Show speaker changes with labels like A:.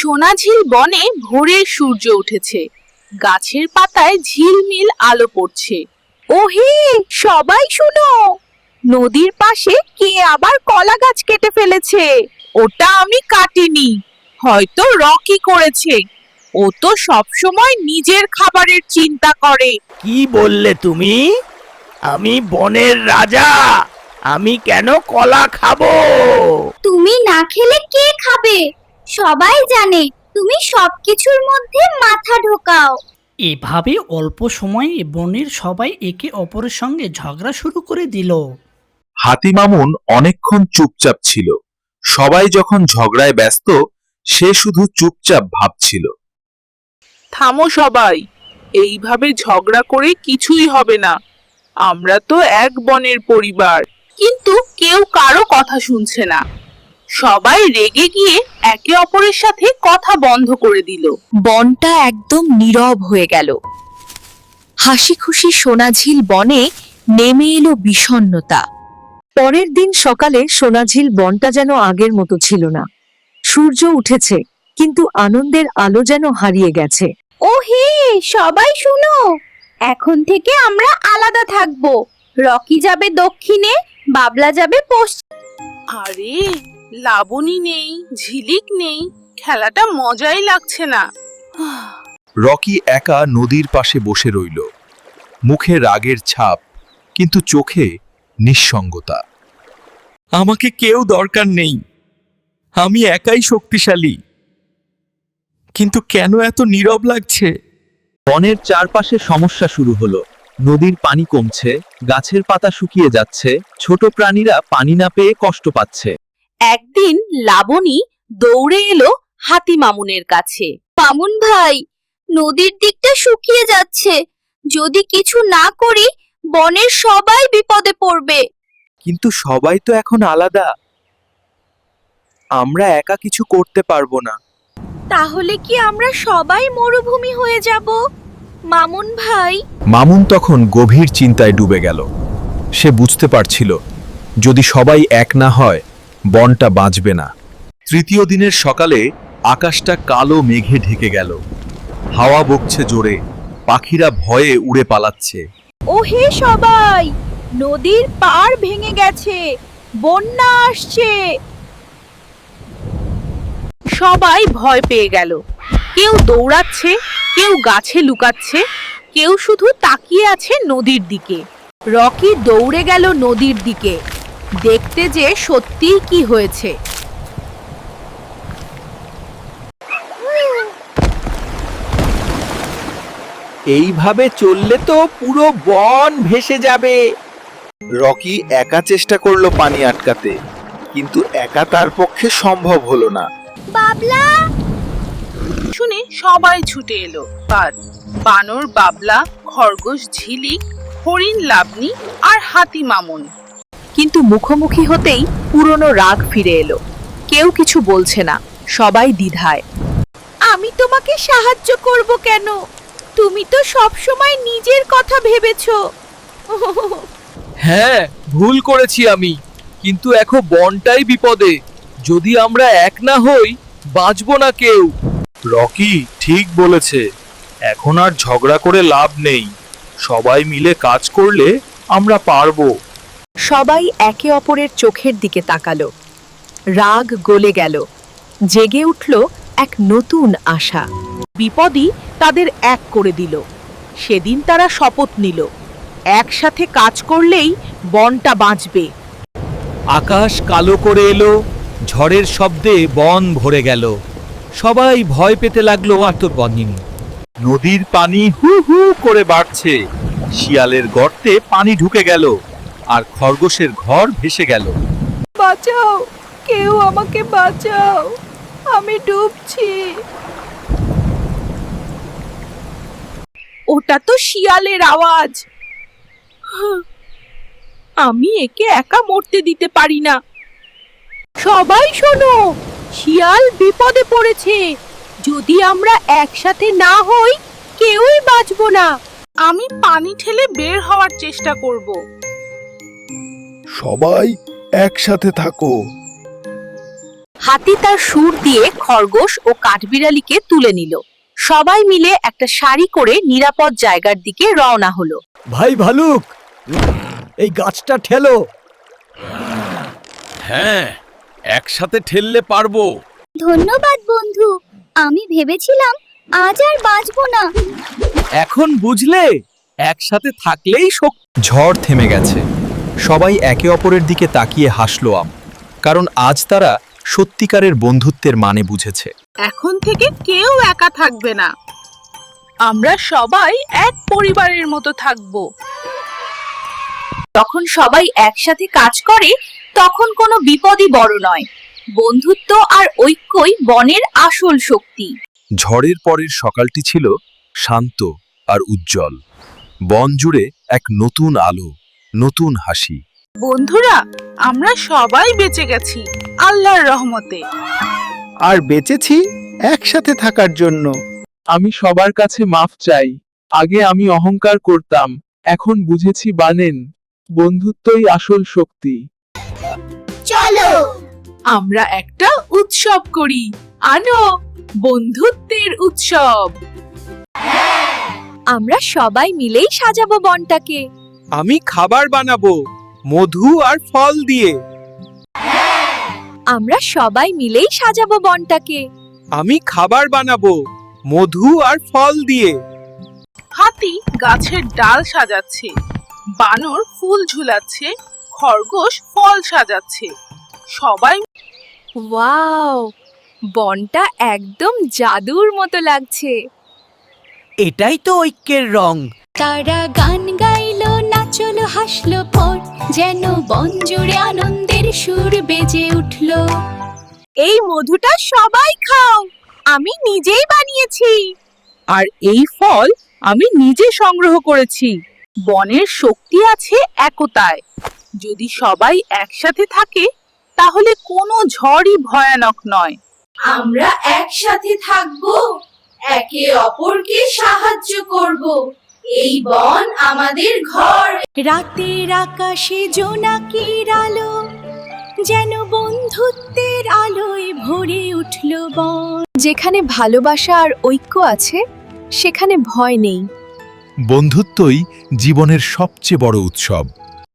A: সোনাঝিল বনে ভোরের সূর্য উঠেছে। গাছের পাতায় ঝিলমিল আলো পড়ছে। ওহে সবাই শুনো! নদীর পাশে কে আবার কলা গাছ কেটে ফেলেছে? ওটা আমি কাটিনি। হয়তো রকি করেছে। ও তো সবসময় নিজের খাবারের চিন্তা করে।
B: কি বললে তুমি? আমি বনের রাজা। আমি কেন কলা খাব?
C: তুমি না খেলে কে খাবে? সবাই জানে তুমি সবকিছুর মধ্যে মাথা ঢোকাও।
D: এভাবে অল্প সময়ে বনের সবাই একে অপরের সঙ্গে ঝগড়া শুরু করে দিল।
E: হাতি মামুন অনেকক্ষণ চুপচাপ ছিল। সবাই যখন ঝগড়ায় ব্যস্ত সে শুধু চুপচাপ ভাবছিল।
A: থামো সবাই এইভাবে ঝগড়া করে কিছুই হবে না। আমরা তো এক বনের পরিবার। কিন্তু কেউ কারও কথা শুনছে না। সবাই রেগে গিয়ে একে অপরের সাথে কথা বন্ধ করে দিল। বনটা একদম নীরব হয়ে গেল। হাসি খুশি সোনাঝিল বনে নেমে এলো বিষণ্ণতা।
F: পরের দিন সকালে সোনাঝিল বনটা যেন আগের মতো ছিল না। সূর্য উঠেছে, কিন্তু আনন্দের আলো যেন হারিয়ে গেছে।
C: ও হে সবাই শুনো! এখন থেকে আমরা আলাদা থাকব। রকি যাবে দক্ষিণে, বাবলা যাবে পশ্চিম।
A: আরে লাবণী নেই ঝিলিক নেই খেলাটা মজাই লাগছে না।
E: রকি একা নদীর পাশে বসে রইল। মুখে রাগের ছাপ কিন্তু চোখে নিঃসঙ্গতা। আমাকে কেউ দরকার নেই। আমি একাই শক্তিশালী। কিন্তু কেন এত নীরব লাগছে? বনের চারপাশে সমস্যা শুরু হলো। নদীর পানি কমছে গাছের পাতা শুকিয়ে যাচ্ছে ছোট প্রাণীরা পানি না পেয়ে কষ্ট পাচ্ছে।
A: একদিন লাবণী দৌড়ে এলো হাতি মামুনের কাছে।
C: মামুন ভাই নদীর দিকটা শুকিয়ে যাচ্ছে। যদি কিছু না করি বনের সবাই বিপদে পড়বে।
E: কিন্তু সবাই তো এখন আলাদা। আমরা একা কিছু করতে পারব না।
C: তাহলে কি আমরা সবাই মরুভূমি হয়ে যাব? মামুন ভাই?
E: মামুন তখন গভীর চিন্তায় ডুবে গেল। সে বুঝতে পারছিল যদি সবাই এক না হয় বনটা বাঁচবে না। তৃতীয় দিনের সকালে আকাশটা কালো মেঘে ঢেকে গেল। হাওয়া বকছে জোরে পাখিরা ভয়ে উড়ে পালাচ্ছে।
C: ও হে সবাই নদীর পাড় ভেঙে গেছে বন্যা আসছে।
A: সবাই ভয় পেয়ে গেল। কেউ দৌড়াচ্ছে কেউ গাছে লুকাচ্ছে কেউ শুধু তাকিয়ে আছে নদীর দিকে। রকি দৌড়ে গেল নদীর দিকে। দেখতে যে সত্যিই কি হয়েছে।
B: এইভাবে চললে তো পুরো বন ভেসে যাবে।
E: রকি একা চেষ্টা করল পানি আটকাতে কিন্তু একা তার পক্ষে সম্ভব হলো না।
C: বাবলা!
A: শুনে সবাই ছুটে এলো। আর বানর বাবলা খরগোশ ঝিলিক হরিণ লাবণী আর হাতি মামুন। কিন্তু মুখোমুখি হতেই পুরনো রাগ ফিরে এলো। কেউ কিছু বলছে না সবাই দ্বিধায়।
C: আমি তোমাকে সাহায্য করব কেন? তুমি তো সব সময় নিজের কথা ভেবেছো।
G: হ্যাঁ ভুল করেছি আমি। কিন্তু এখন বনটাই বিপদে। যদি আমরা এক না হই বাঁচবো না কেউ।
E: রকি ঠিক বলেছে এখন আর ঝগড়া করে লাভ নেই। সবাই মিলে কাজ করলে আমরা পারব।
F: সবাই একে অপরের চোখের দিকে তাকালো। রাগ গলে গেল। জেগে উঠল এক নতুন আশা।
A: বিপদই তাদের এক করে দিল। সেদিন তারা শপথ নিল। একসাথে কাজ করলেই বনটা বাঁচবে।
B: আকাশ কালো করে এলো ঝড়ের শব্দে বন ভরে গেল। সবাই ভয় পেতে লাগল আত্মবন্দিনী
E: নদীর পানি হু হু করে বাড়ছে। শিয়ালের গর্তে পানি ঢুকে গেল আর খরগোশের ঘর ভেসে গেল।
C: বাঁচাও! কেউ আমাকে বাঁচাও! আমি ডুবছি।
A: ওটা তো শিয়ালের আওয়াজ। আমি একে একা মরতে দিতে পারি না। সবাই শোনো! শিয়াল বিপদে পড়েছে। যদি আমরা একসাথে না হই কেউই বাঁচবো না। আমি পানি ঠেলে বের হওয়ার চেষ্টা করব।
E: সবাই একসাথে থাকো।
C: হাতি তার সুর দিয়ে খরগোশ ও কাঠবিড়ালিকে তুলে নিল। সবাই মিলে একটা সারি করে নিরাপদ জায়গার দিকে রওনা হলো।
B: ভাই ভালুক এই গাছটা ঠেলো।
G: হ্যাঁ একসাথে ঠেললে পারব।
C: ধন্যবাদ বন্ধু। আমি ভেবেছিলাম আজ আর বাঁচবো না।
G: এখন বুঝলে একসাথে থাকলেই শক্তি
E: ঝড় থেমে গেছে। সবাই একে অপরের দিকে তাকিয়ে হাসলো আম কারণ আজ তারা সত্যিকারের বন্ধুত্বের মানে বুঝেছে।
A: এখন থেকে কেউ একা থাকবে না। আমরা সবাই এক পরিবারের মতো থাকব।
C: তখন সবাই একসাথে কাজ করে তখন কোনো বিপদই বড় নয়। বন্ধুত্ব আর ঐক্যই বনের আসল শক্তি।
E: ঝড়ের পরের সকালটি ছিল শান্ত আর উজ্জ্বল। বন জুড়ে এক নতুন আলো নতুন হাসি।
A: বন্ধুরা আমরা সবাই বেঁচে গেছি আল্লাহর রহমতে।
H: আর বেঁচেছি একসাথে থাকার জন্য।
G: আমি সবার কাছে মাফ চাই। আগে আমি অহংকার করতাম এখন বুঝেছি বানেন বন্ধুত্বই আসল শক্তি।
A: আমরা একটা উৎসব করি। আনো বন্ধুত্বের উৎসব।
C: আমরা সবাই মিলেই সাজাবো বনটাকে।
G: আমি খাবার বানাবো মধু আর ফল দিয়ে।
C: আমরা সবাই মিলেই সাজাবো বনটাকে।
G: আমি খাবার বানাবো মধু আর ফল দিয়ে।
A: হাতি গাছের ডাল সাজাচ্ছে বানর ফুল ঝুলাচ্ছে খরগোশ ফল সাজাচ্ছে। সবাই
C: ওয়াও বনটা একদম জাদুর মতো লাগছে।
B: এটাই তো ঐক্যের রং।
I: তারা গান গাইলো নাচলো হাসলো পর যেন বন জুড়ে আনন্দের সুর বেজে উঠল।
C: এই মধুটা সবাই খাও আমি নিজেই বানিয়েছি।
A: আর এই ফল আমি নিজে সংগ্রহ করেছি। বনের শক্তি আছে একতায়। যদি সবাই একসাথে থাকে তাহলে কোনো ঝড়ই ভয়ানক নয়।
I: আমরা একসাথে থাকব একে অপরকে সাহায্য করব। এই বন আমাদের ঘর। রাতের আকাশে জোনাকির আলো যেন বন্ধুত্বের আলোয় ভরে উঠল বন।
C: যেখানে ভালোবাসা আর ঐক্য আছে সেখানে ভয় নেই।
E: বন্ধুত্বই জীবনের সবচেয়ে বড় উৎসব।